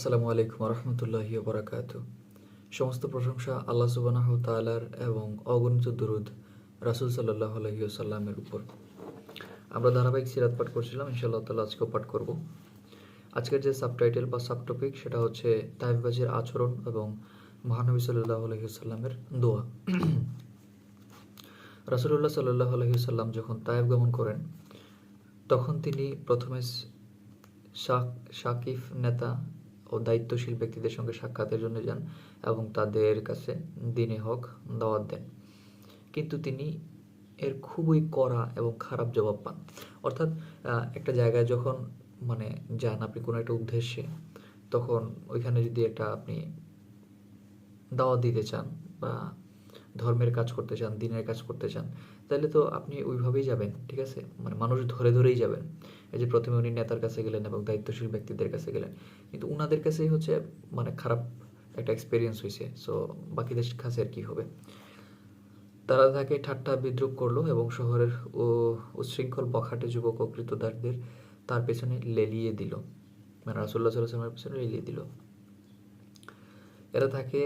আসসালামু আলাইকুম রহমতুল্লাহি বরাকাত সমস্ত প্রশংসা আল্লাহ সুবানাহ তালার এবং অগণিত দুরুদ রাসুল সাল্লাহ আলহিউসাল্লামের উপর। আমরা ধারাবাহিক সিরাত পাঠ করছিলাম, ইনশাআল্লাহ তাল্লাহ আজকেও পাঠ করব। আজকের যে সাবটাইটেল বা সাবটপিক সেটা হচ্ছে তাইফবাজির আচরণ এবং মহানবী সাল্লাহ আলহিউসাল্লামের দোয়া। রাসুল্লাহ সাল্লাহ আলহিউসাল্লাম যখন তাইফ গমন করেন, তখন তিনি প্রথমে শাক- শাকিফ নেতা ও দায়িত্বশীল ব্যক্তিদের সঙ্গে সাক্ষাতের জন্য যান এবং তাদের কাছে দিনে হক দাওয়াত দেন। কিন্তু তিনি এর খুবই কড়া এবং খারাপ জবাব পান। অর্থাৎ একটা জায়গায় যখন মানে যান আপনি কোনো একটা উদ্দেশ্যে, তখন ওইখানে যদি একটা আপনি দাওয়াত দিতে চান বা ধর্মের কাজ করতে চান, দিনের কাজ করতে চান তাহলে তো আপনি ওইভাবেই যাবেন, ঠিক আছে? মানে মানুষ ধরে ধরেই যাবেন। এই যে প্রথমে উনি নেতার কাছে গেলেন এবং দায়িত্বশীল ব্যক্তিদের কাছে গেলেন, কিন্তু উনাদের কাছেই হচ্ছে মানে খারাপ একটা এক্সপিরিয়েন্স হয়েছে সো বাকিদের কাছে আর কি হবে? তারা তাকে ঠাট্টা, বিদ্রুপ করল এবং শহরের ও উচ্ছৃঙ্খল বখাটে যুবক ও কৃতদারদের তার পেছনে লেলিয়ে দিল। মানে রাসুল্লাহ সাল্লামের পেছনে লেলিয়ে দিল। এরা তাকে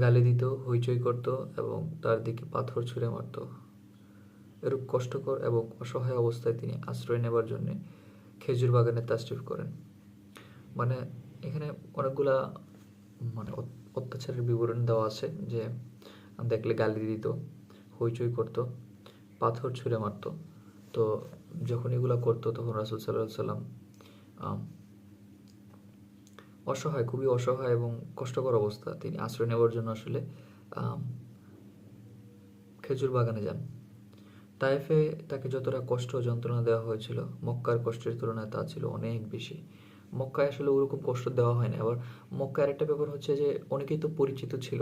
গালি দিত, হইচই করত এবং তার দিকে পাথর ছুঁড়ে মারত। এরূপ কষ্টকর এবং অসহায় অবস্থায় তিনি আশ্রয় নেবার জন্য খেজুর বাগানে তাশরিফ করেন। মানে এখানে অনেকগুলা মানে অত- অত্যাচারের বিবরণ দেওয়া আছে যে দেখলে গালি দিত, হইচই করত, পাথর ছুঁড়ে মারতো। তো যখন এগুলো করতো তখন রাসুল সাল্লাহ সাল্লাম অসহায়, খুবই অসহায় এবং কষ্টকর অবস্থা। তিনি আশ্রয় নেওয়ার জন্য আসলে খেজুর বাগানে যান। তাইফে তাকে যতটা কষ্ট যন্ত্রণা দেওয়া হয়েছিল, মক্কার কষ্টের তুলনায় তা ছিল অনেক বেশি। মক্কায় আসলে ওরকম কষ্ট দেওয়া হয় না আবার মক্কার একটা ব্যাপার হচ্ছে যে, অনেকেই তো পরিচিত ছিল।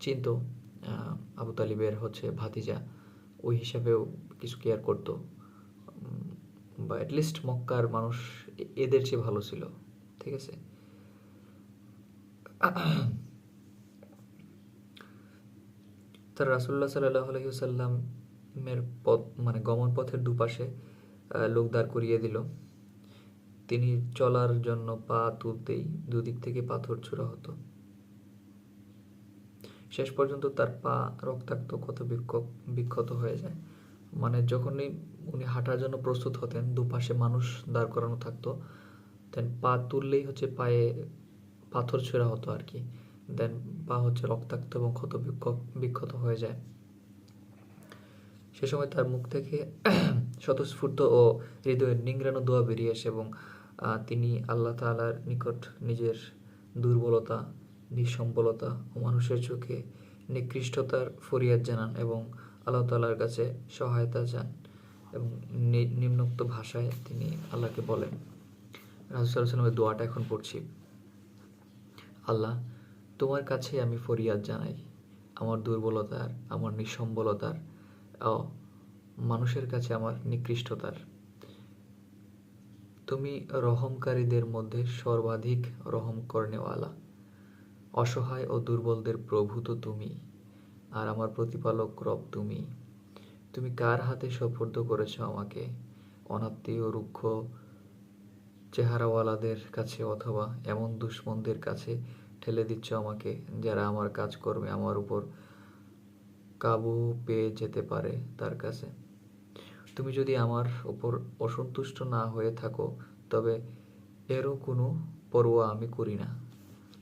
চিনত আবু তালিবের হচ্ছে ভাতিজা। ওই হিসাবেও কিছু কেয়ার করতো। বা অ্যাটলিস্ট মক্কার মানুষ এদের চেয়ে ভালো ছিল। ঠিক আছে? তার রাসুল্লাহ সাল্লাহ আলহিসাল্লামের পথ মানে গমন পথের দুপাশে লোক দাঁড় করিয়ে দিল। তিনি চলার জন্য পা তুলতেই দুদিক থেকে পাথর ছোড়া হতো। শেষ পর্যন্ত তার পা রক্তাক্ত ক্ষত বিক্ষত হয়ে যায়। মানে যখনই উনি হাঁটার জন্য প্রস্তুত হতেন, দুপাশে মানুষ দাঁড় করানো থাকতো দেন পা তুললেই হচ্ছে পায়ে পাথর ছোঁড়া হতো আর কি দেন পা হচ্ছে রক্তাক্ত এবং ক্ষত বিক্ষ- বিক্ষত হয়ে যায়। সে সময় তার মুখ থেকে স্বতঃস্ফূর্ত ও হৃদয়ের নিংড়ানো দোয়া বেরিয়ে আসে এবং তিনি আল্লাহ তাআলার নিকট নিজের দুর্বলতা, নিঃসম্বলতা ও মানুষের চোখে নিকৃষ্টতার ফরিয়াদ জানান এবং আল্লাহ তাআলার কাছে সহায়তা চান এবং নিম্নোক্ত ভাষায় তিনি আল্লাহকে বলেন। রাজুসাল্লামের দোয়াটা এখন পড়ছি। আল্লাহ, তোমার কাছে আমি ফরিয়াদ জানাই। আমার দুর্বলতার, আমার নিঃসম্বলতার মানুষের কাছে আমার নিকৃষ্টতার। তুমি রহমকারীদের মধ্যে সর্বাধিক রহম করনেওয়ালা। অসহায় ও দুর্বলদের প্রভু তো তুমি, আর আমার প্রতিপালক রব তুমি। তুমি কার হাতে সফর্দ করেছ আমাকে? অনাত্মীয়, রুক্ষ চেহারাওয়ালাদের কাছে অথবা এমন দুশ্মনদের কাছে ঠেলে দিচ্ছ আমাকে, যারা আমার কাজকর্মে আমার উপর কাবু পেয়ে যেতে পারে তার কাছে। তুমি যদি আমার উপর অসন্তুষ্ট না হয়ে থাকো, তবে এরও কোনো পরোয়া আমি করি না।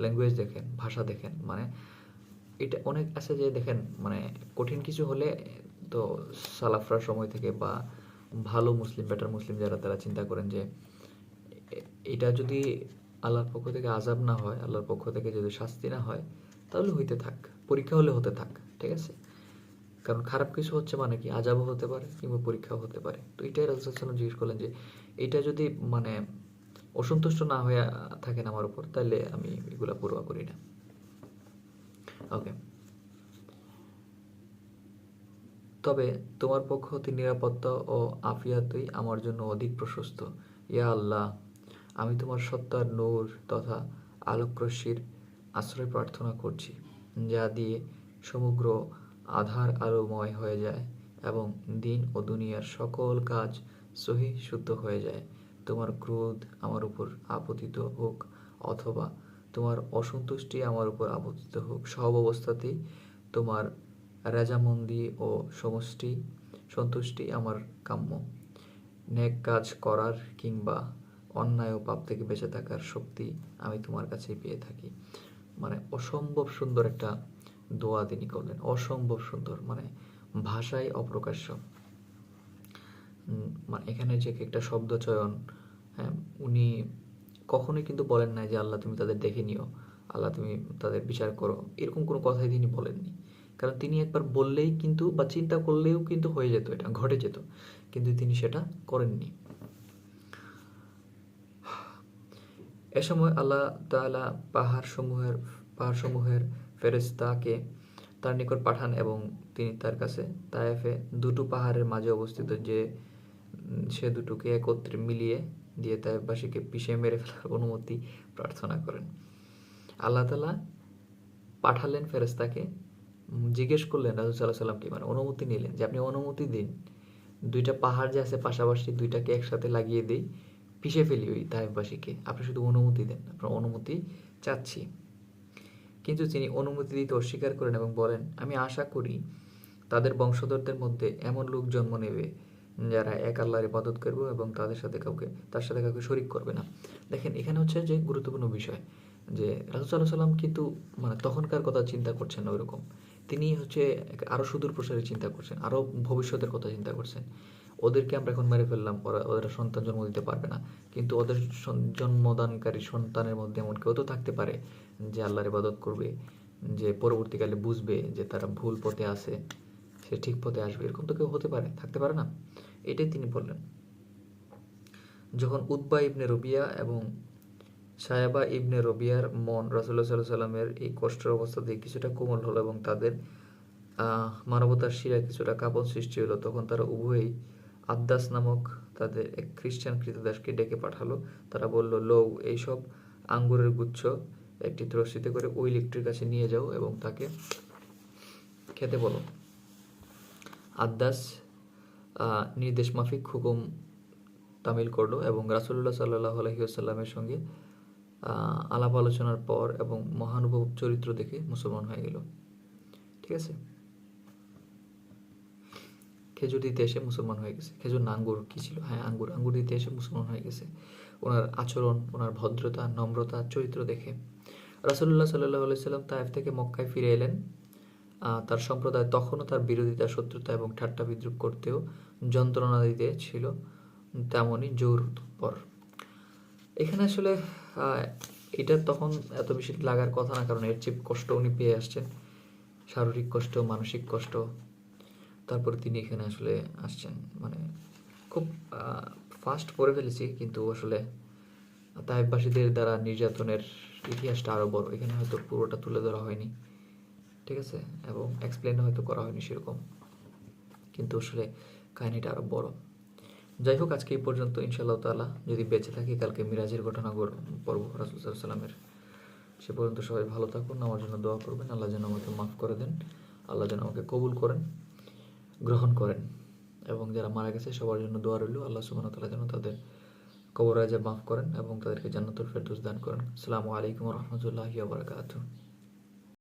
ল্যাঙ্গুয়েজ দেখেন, ভাষা দেখেন মানে এটা অনেক আছে যে দেখেন মানে কঠিন কিছু হলে তো সালাফরার সময় থেকে বা ভালো মুসলিম বেটার মুসলিম যারা, তারা চিন্তা করেন যে এটা যদি আল্লাহর পক্ষ থেকে আজাব না হয়, আল্লাহর পক্ষ থেকে যদি শাস্তি না হয়, তাহলে হইতে থাক, পরীক্ষা হলে হতে থাক, ঠিক আছে? কারণ খারাপ কিছু হচ্ছে মানে কি? আজাবও হতে পারে, কিংবা পরীক্ষাও হতে পারে। তো এটাই রাজুসাল্লাম জিজ্ঞেস করলেন যে, এটা যদি মানে অসন্তুষ্ট না হয়ে থাকেন আমার উপর, তাহলে আমি এগুলা পড়ুয়া করি না। ওকে তবে তোমার পক্ষ হতে নিরাপত্তা ও আফিয়াতই আমার জন্য অধিক প্রশস্ত। ইয়া আল্লাহ আমি তোমার সত্তার নূর তথা আলোকরশ্মির আশ্রয় প্রার্থনা করছি, যা দিয়ে সমগ্র আধার আলোময় হয়ে যায় এবং দিন ও দুনিয়ার সকল কাজ সহি শুদ্ধ হয়ে যায়। তোমার ক্রোধ আমার উপর আপতিত হোক অথবা তোমার অসন্তুষ্টি আমার উপর আবর্তিত হোক, সব অবস্থাতেই তোমার রাজামন্দি ও সমষ্টি, সন্তুষ্টি আমার কাম্য। নেক কাজ করার কিংবা অন্যায় ও পাপ থেকে বেঁচে থাকার শক্তি আমি তোমার কাছেই পেয়ে থাকি। মানে অসম্ভব সুন্দর একটা দোয়া তিনি করলেন। অসম্ভব সুন্দর মানে ভাষায় অপ্রকাশ্য। মানে এখানে যে একটা শব্দ চয়ন হ্যাঁ উনি কখনোই কিন্তু বলেন নাই যে, আল্লাহ, তুমি তাদের দেখে নিও। আল্লাহ, তুমি তাদের বিচার করো। এরকম কোনো কথাই তিনি বলেননি। কারণ তিনি একবার বললেই কিন্তু বা চিন্তা করলেও কিন্তু হয়ে যেত এটা, ঘটে যেত। কিন্তু তিনি সেটা করেননি। এ সময় আল্লাহ তাআলা পাহাড় সমূহের পাহাড় সমূহের ফেরেস্তাকে তার নিকট পাঠান এবং তিনি তার কাছে তায়েফে দুটো পাহাড়ের মাঝে অবস্থিত যে সে দুটোকে একত্রে মিলিয়ে দিয়ে তায়েফবাসীকে পিষে মেরে ফেলার অনুমতি প্রার্থনা করেন। আল্লাহ তালা পাঠালেন ফেরেস্তাকে জিজ্ঞেস করলেন, রাসূল সাল্লাহ সাল্লামকে মানে অনুমতি নিলেন যে, আপনি অনুমতি দিন। দুইটা পাহাড় যে আছে পাশাপাশি দুইটাকে একসাথে লাগিয়ে দিই। পিষে ফেলি ওই তাইফবাসীকে আপনি শুধু অনুমতি দেন, আপনার অনুমতি চাচ্ছি। কিন্তু তিনি অনুমতি দিতে অস্বীকার করেন এবং বলেন, আমি আশা করি তাদের বংশধরদের মধ্যে এমন লোক জন্ম নেবে যারা এক আল্লাহর ইবাদত করবে এবং তাদের সাথে কাউকে, তার সাথে কাউকে শরিক করবে না। দেখেন, এখানে হচ্ছে যে গুরুত্বপূর্ণ বিষয় যে রাসূল সাল্লাহ সাল্লাম কিন্তু মানে তখনকার কথা চিন্তা করছেন না ওইরকম। তিনি হচ্ছে আরও সুদূর প্রসারে চিন্তা করছেন আরও ভবিষ্যতের কথা চিন্তা করছেন। ওদেরকে আমরা এখন মেরে ফেললাম। ওরা ওরা সন্তান জন্ম দিতে পারবে না। কিন্তু ওদের জন্মদানকারী সন্তানের মধ্যে এমন কেউ তো থাকতে পারে যে আল্লাহর ইবাদত করবে, যে পরবর্তীকালে বুঝবে যে তারা ভুল পথে আছে, সে ঠিক পথে আসবে, এরকম তো কেউ হতে পারে, থাকতে পারে না। এটাই তিনি বললেন। যখন উদ্বা ইবনে রবিয়া এবং সায়াবা ইবনে রবিয়ার মন রাসুল্লাহ সাল্লাহ সাল্লামের এই কষ্টের অবস্থা দিয়ে কিছুটা কোমল হলো এবং তাদের মানবতার শিরায় কিছুটা কাপন সৃষ্টি হলো, তখন তারা উভয়ই আদ্দাস নামক তাদের এক খ্রিস্টান কৃতদাসকে ডেকে পাঠালো। তারা বলল লৌ এইসব আঙ্গুরের গুচ্ছ একটি রশিতে করে ওই ইলেকট্রিক কাছে নিয়ে যাও এবং তাকে খেতে বলো। আদ্দাস নির্দেশ মাফিক হুকুম তামিল করল এবং রাসুল্লাহ সাল্লাহ আলহিউসাল্লামের সঙ্গে আলাপ আলোচনার পর এবং মহানুভব চরিত্র দেখে মুসলমান হয়ে গেল। ঠিক আছে? খেজুর দিতে এসে মুসলমান হয়ে গেছে। খেজুর না, আঙ্গুর কী ছিল? হ্যাঁ আঙ্গুর আঙ্গুর দিতে এসে মুসলমান হয়ে গেছে। ওনার আচরণ, ওনার ভদ্রতা, নম্রতা, চরিত্র দেখে। রাসুল্লাহ সাল্লাহ সাল্লাম তায়েফ থেকে মক্কায় ফিরে এলেন। তার সম্প্রদায় তখনও তার বিরোধিতা, শত্রুতা এবং ঠাট্টা বিদ্রুপ করতেও যন্ত্রণা দিতে ছিল, তেমনই জোর পর। এখানে আসলে এটা তখন এত বেশি লাগার কথা না, কারণ এর চেয়ে কষ্ট উনি পেয়ে আসছেন, শারীরিক কষ্ট, মানসিক কষ্ট তারপরে তিনি এখানে আসলে আসছেন। মানে খুব ফাস্ট পড়ে ফেলেছি, কিন্তু আসলে তাইবাসীদের দ্বারা নির্যাতনের ইতিহাসটা আরও বড়। এখানে হয়তো পুরোটা তুলে ধরা হয়নি, ঠিক আছে? এবং এক্সপ্লেন হয়তো করা হয়নি সেরকম। কিন্তু আসলে কাহিনিটা আরও বড়। যাই হোক, আজকে এই পর্যন্ত, ইনশাআল্লাহ তাআলা। যদি বেঁচে থাকি, কালকে মিরাজের ঘটনা গড়- পড়ব রাসুল সাল্লামের সে পর্যন্ত সবাই ভালো থাকুন, আমার জন্য দোয়া করবেন। আল্লাহ যেন আমাকে মাফ করে দেন। আল্লাহ যেন আমাকে কবুল করেন। গ্রহণ করেন এবং যারা মারা গেছে, সবার জন্য দোয়া রইল। আল্লাহ সুবাহ তালা যেন তাদের কবর আজাব মাফ করেন এবং তাদেরকে জান্নাতুল ফেরদৌস দান করেন। আসসালামু আলাইকুম রহমতুল্লাহ বারাকাতুহু।